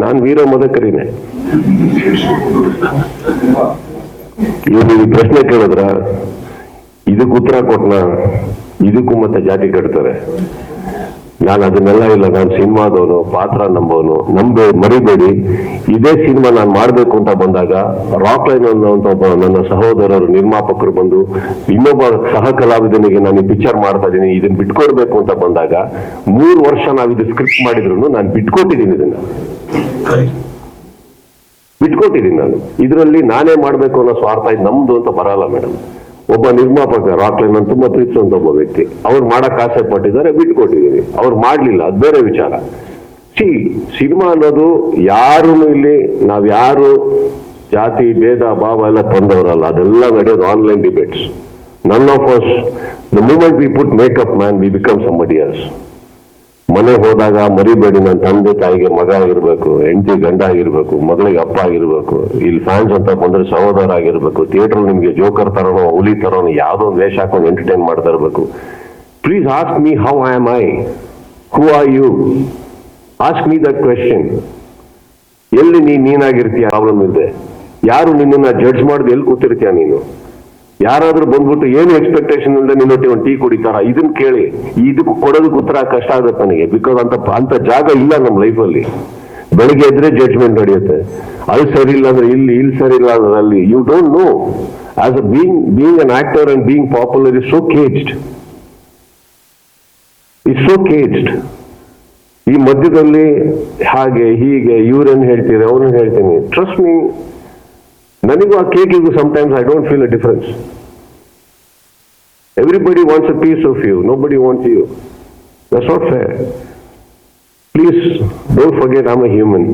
ನಾನ್ ವೀರ ಮದಕರಿನೇ. ಪ್ರಶ್ನೆ ಕೇಳಿದ್ರ ಇದಕ್ಕೆ ಉತ್ತರ ಕೊಟ್ನ? ಇದಕ್ಕೂ ಮತ್ತೆ ಜಾತಿ ಕಟ್ತಾರೆ. ನಾನು ಅದನ್ನೆಲ್ಲ ಇಲ್ಲ. ನಾನು ಸಿನಿಮಾದವನು ಪಾತ್ರ ನಂಬೋನು ನಂಬೆ, ಮರಿಬೇಡಿ. ಇದೇ ಸಿನಿಮಾ ನಾನು ಮಾಡಬೇಕು ಅಂತ ಬಂದಾಗ ರಾಕ್ ಲೈನ್ ಅನ್ನುವಂತ ಒಬ್ಬ ನನ್ನ ಸಹೋದರರು, ನಿರ್ಮಾಪಕರು ಬಂದು, ಇನ್ನೊಬ್ಬ ಸಹ ಕಲಾವಿದನಿಗೆ ನಾನು ಈ ಪಿಕ್ಚರ್ ಮಾಡ್ತಾ ಇದ್ದೀನಿ, ಇದನ್ನ ಬಿಟ್ಕೊಡ್ಬೇಕು ಅಂತ ಬಂದಾಗ, ಮೂರು ವರ್ಷ ನಾವು ಇದು ಸ್ಕ್ರಿಪ್ಟ್ ಮಾಡಿದ್ರು ನಾನು ಬಿಟ್ಕೊಟ್ಟಿದ್ದೀನಿ ಇದನ್ನ. ಬಿಟ್ಕೊಟ್ಟಿದ್ದೀನಿ ನಾನು. ಇದರಲ್ಲಿ ನಾನೇ ಮಾಡಬೇಕು ಅನ್ನೋ ಸ್ವಾರ್ಥ ಇದು ನಮ್ದು ಅಂತ ಬರಲ್ಲ ಮೇಡಮ್ ಒಬ್ಬ ನಿರ್ಮಾಪಕ ರಾಕ್ಲೈನ್ ಅಂತ ತುಂಬಾ ಪ್ರೀತಿಸುವಂತ ಒಬ್ಬ ವ್ಯಕ್ತಿ. ಅವ್ರು ಮಾಡಕ್ ಆಸೆ ಪಟ್ಟಿದ್ದಾರೆ ಬಿಟ್ಕೊಟ್ಟಿದ್ದೀನಿ ಅವ್ರು ಮಾಡ್ಲಿಲ್ಲ, ಅದು ಬೇರೆ ವಿಚಾರ. ಸಿ ಸಿನಿಮಾ ಅನ್ನೋದು ಯಾರು ಇಲ್ಲಿ, ನಾವ್ ಯಾರು, ಜಾತಿ, ಭೇದ, ಭಾವ ಎಲ್ಲ ತಂದವರಲ್ಲ. ಅದೆಲ್ಲ ನಡೆಯೋದು online debates none of us the moment we put makeup man we become some else ಮನೆ ಹೋದಾಗ ಮರಿಬೇಡಿ ನನ್ನ ತಂದೆ ತಾಯಿಗೆ ಮಗ ಆಗಿರ್ಬೇಕು, ಹೆಂಡತಿ ಗಂಡ ಆಗಿರ್ಬೇಕು, ಮಗಳಿಗೆ ಅಪ್ಪ ಆಗಿರ್ಬೇಕು, ಇಲ್ಲಿ ಫ್ಯಾನ್ಸ್ ಅಂತ ಬಂದ್ರೆ ಸಹೋದರ ಆಗಿರ್ಬೇಕು ಥಿಯೇಟರ್ ನಿಮ್ಗೆ ಜೋಕರ್ ತರೋನೋ, ಹುಲಿ ತರೋನೋ, ಯಾವ್ದೋ ವೇಷ ಹಾಕೊಂಡು ಎಂಟರ್ಟೈನ್ ಮಾಡ್ತಾ ಇರ್ಬೇಕು. Please ask me how I am I who are you ask me that question ಎಲ್ಲಿ ನೀನ್ ನೀನಾಗಿರ್ತೀಯ? ಪ್ರಾಬ್ಲಮ್ ಇದೆ ಯಾರು ನಿನ್ನನ್ನ ಜಡ್ಜ್ ಮಾಡಿದ್ ಎಲ್ಲಿ ಕೂತಿರ್ತೀಯ ನೀನು? ಯಾರಾದ್ರೂ ಬಂದ್ಬಿಟ್ಟು ಏನು ಎಕ್ಸ್ಪೆಕ್ಟೇಷನ್ ಇಲ್ಲದೆ ನಿನ್ನೊಟ್ಟಿಗೆ ಒಂದು ಟೀ ಕುಡಿತಾರ? ಇದನ್ನ ಕೇಳಿ. ಇದಕ್ಕೆ ಕೊಡೋದಕ್ಕೆ ಉತ್ತರ ಕಷ್ಟ ಆಗುತ್ತೆ ನನಗೆ ಬಿಕಾಸ್ ಅಂತ ಅಂತ ಜಾಗ ಇಲ್ಲ ನಮ್ಮ ಲೈಫಲ್ಲಿ ಬೆಳಿಗ್ಗೆ ಎದ್ರೆ ಜಡ್ಜ್ಮೆಂಟ್ ನಡೆಯುತ್ತೆ. ಅದು ಸರಿ ಇಲ್ಲ ಅಂದ್ರೆ ಇಲ್ಲಿ ಇಲ್ಲಿ ಸರಿ ಇಲ್ಲ ಅಂದ್ರೆ ಅಲ್ಲಿ. You don't know as a being being an actor and being popular is so caged is so caged ಈ ಮಧ್ಯದಲ್ಲಿ ಹಾಗೆ, ಹೀಗೆ ಇವ್ರನ್ನ ಹೇಳ್ತೀರಿ ಅವ್ರನ್ನ ಹೇಳ್ತೀನಿ. ಟ್ರಸ್ಟ್ ಮೀ ನನಗೂ ಆ ಕೇಕಿಗೂ sometimes I don't feel a difference everybody wants a piece of you nobody wants you that's not fair please don't forget am a human